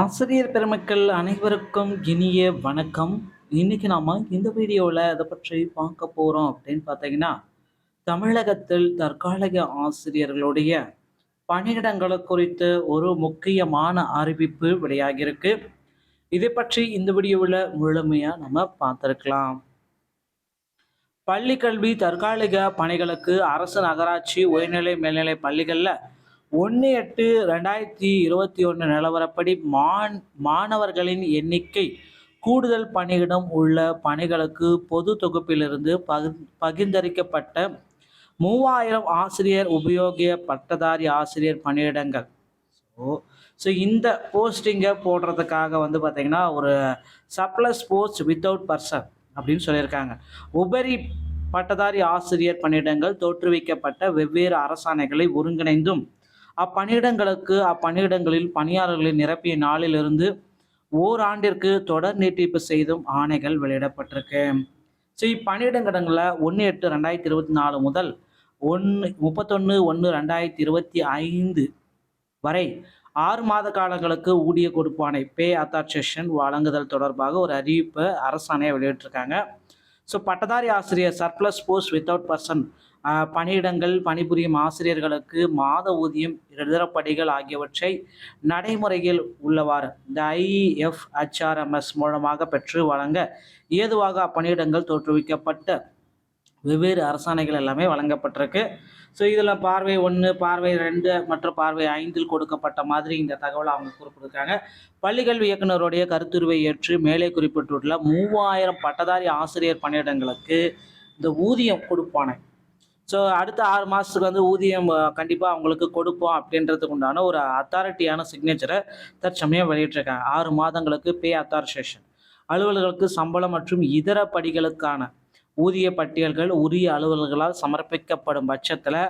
ஆசிரியர் பெருமக்கள் அனைவருக்கும் இனிய வணக்கம். இன்னைக்கு நாம இந்த வீடியோவில் அதை பற்றி பார்க்க போகிறோம் அப்படின்னு பார்த்தீங்கன்னா தமிழகத்தில் தற்காலிக ஆசிரியர்களுடைய பணியிடங்களை குறித்து ஒரு முக்கியமான அறிவிப்பு வெளியாகியிருக்கு. இதை பற்றி இந்த வீடியோவில் முழுமையாக நம்ம பார்த்துருக்கலாம். பள்ளி கல்வி தற்காலிக பணிகளுக்கு அரசு நகராட்சி உயர்நிலை மேல்நிலை பள்ளிகளில் ஒன்று எட்டு ரெண்டாயிரத்தி இருபத்தி ஒன்று நிலவரப்படி மான் மாணவர்களின் எண்ணிக்கை கூடுதல் பணியிடம் உள்ள பணிகளுக்கு பொது தொகுப்பிலிருந்து பகு பகிர்ந்தளிக்கப்பட்ட மூவாயிரம் ஆசிரியர் உபயோகிய பட்டதாரி ஆசிரியர் பணியிடங்கள். ஸோ ஸோ இந்த போஸ்டிங்கை போடுறதுக்காக வந்து பார்த்திங்கன்னா ஒரு சப்ளஸ் போஸ்ட் வித்தவுட் பர்சன் அப்படின்னு சொல்லியிருக்காங்க. உபரி பட்டதாரி ஆசிரியர் பணியிடங்கள் தோற்றுவிக்கப்பட்ட வெவ்வேறு அரசாணைகளை ஒருங்கிணைந்தும் அப்பணியிடங்களுக்கு அப்பணியிடங்களில் பணியாளர்களை நிரப்பிய நாளிலிருந்து ஓராண்டிற்கு தொடர் நீட்டிப்பு செய்தும் ஆணைகள் வெளியிடப்பட்டிருக்கு. ஸோ இப்பணியிடங்களில் ஒன்று எட்டு ரெண்டாயிரத்தி இருபத்தி நாலு முதல் ஒன்று முப்பத்தொன்று ஒன்று ரெண்டாயிரத்தி இருபத்தி ஐந்து வரை ஆறு மாத காலங்களுக்கு ஊதிய கொடுப்பானை பே அத்தாட்சேஷன் வழங்குதல் தொடர்பாக ஒரு அறிவிப்பை அரசாணையை வெளியிட்டிருக்காங்க. ஸோ பட்டதாரி ஆசிரியர் சர்ப்ளஸ் போஸ்ட் வித்தவுட் பர்சன் பணியிடங்கள் பணிபுரியும் ஆசிரியர்களுக்கு மாத ஊதியம் இதரப்படிகள் ஆகியவற்றை நடைமுறையில் உள்ளவாறு இந்த ஐஎஃப்ஹெச்ஆர்எம்எஸ் மூலமாக பெற்று வழங்க ஏதுவாக அப்பணியிடங்கள் தோற்றுவிக்கப்பட்ட வெவ்வேறு அரசாணைகள் எல்லாமே வழங்கப்பட்டிருக்கு. ஸோ இதில் பார்வை ஒன்று பார்வை ரெண்டு மற்றும் பார்வை ஐந்தில் கொடுக்கப்பட்ட மாதிரி இந்த தகவலை அவங்க குறிப்பிட்டிருக்காங்க. பள்ளிக்கல்வி இயக்குநருடைய கருத்துருவை ஏற்று மேலே குறிப்பிட்டுள்ள மூவாயிரம் பட்டதாரி ஆசிரியர் பணியிடங்களுக்கு இந்த ஊதியம் கொடுப்பானே. ஸோ அடுத்த ஆறு மாதத்துக்கு வந்து ஊதியம் கண்டிப்பாக அவங்களுக்கு கொடுப்போம் அப்படின்றதுக்கு உண்டான ஒரு அத்தாரிட்டியான சிக்னேச்சரை தற்சமயம் வெளியிட்டிருக்காங்க. ஆறு மாதங்களுக்கு பே அத்தாரிசேஷன் அலுவலர்களுக்கு சம்பளம் மற்றும் இதர படிகளுக்கான ஊதிய பட்டியல்கள் உரிய அலுவலர்களால் சமர்ப்பிக்கப்படும் பட்சத்தில்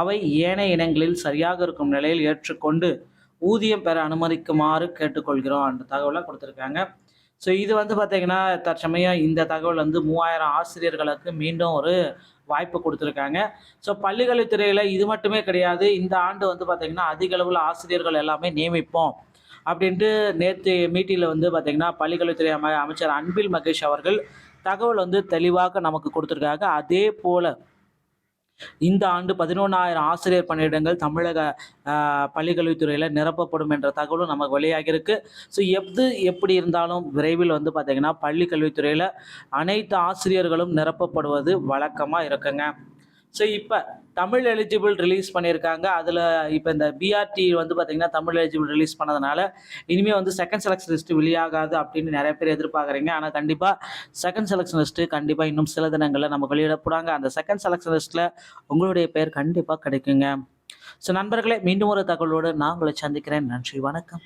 அவை ஏனைய இனங்களில் சரியாக இருக்கும் நிலையில் ஏற்றுக்கொண்டு ஊதியம் பெற அனுமதிக்குமாறு கேட்டுக்கொள்கிறோம் அந்த தகவலை கொடுத்துருக்காங்க. ஸோ இது வந்து பார்த்திங்கன்னா தற்சமயம் இந்த தகவல் வந்து மூவாயிரம் ஆசிரியர்களுக்கு மீண்டும் ஒரு வாய்ப்பு கொடுத்துருக்காங்க. ஸோ பள்ளிக்கல்வித்துறையில் இது மட்டுமே கிடையாது. இந்த ஆண்டு வந்து பார்த்திங்கன்னா அதிக அளவில் ஆசிரியர்கள் எல்லாமே நியமிப்போம். அப்படின்ட்டு நேற்று மீட்டிங்கில் வந்து பார்த்திங்கன்னா பள்ளிக்கல்வித்துறை அம அமைச்சர் அன்பில் மகேஷ் அவர்கள் தகவல் வந்து தெளிவாக நமக்கு கொடுத்துருக்காங்க. அதே போல் இந்த ஆண்டு பதினொன்றாயிரம் ஆசிரியர் பணியிடங்கள் தமிழக பள்ளிக்கல்வித்துறையில் நிரப்பப்படும் என்ற தகவலும் நமக்கு வெளியாகியிருக்கு ஸோ எது எப்படி இருந்தாலும் விரைவில் வந்து பார்த்திங்கன்னா பள்ளிக்கல்வித்துறையில் அனைத்து ஆசிரியர்களும் நிரப்பப்படுவது வழக்கமாக இருக்குங்க. ஸோ இப்போ தமிழ் எலிஜிபிள் ரிலீஸ் பண்ணியிருக்காங்க அதில் இப்போ இந்த பிஆர்டி வந்து பார்த்திங்கன்னா தமிழ் எலிஜிபிள் ரிலீஸ் பண்ணதுனால இனிமேல் வந்து செகண்ட் செலக்ஷன் லிஸ்ட்டு வெளியாகாது அப்படின்னு நிறைய பேர் எதிர்பார்க்குறீங்க. ஆனால் கண்டிப்பாக செகண்ட் செலக்ஷன் லிஸ்ட்டு கண்டிப்பாக இன்னும் சில தினங்களில் நம்ம வெளியிடப்படாங்க. அந்த செகண்ட் செலக்ஷன் லிஸ்ட்டில் உங்களுடைய பெயர் கண்டிப்பாக கிடைக்குங்க. ஸோ நண்பர்களே மீண்டும் ஒரு தகவலோடு நான் உங்களை சந்திக்கிறேன். நன்றி வணக்கம்.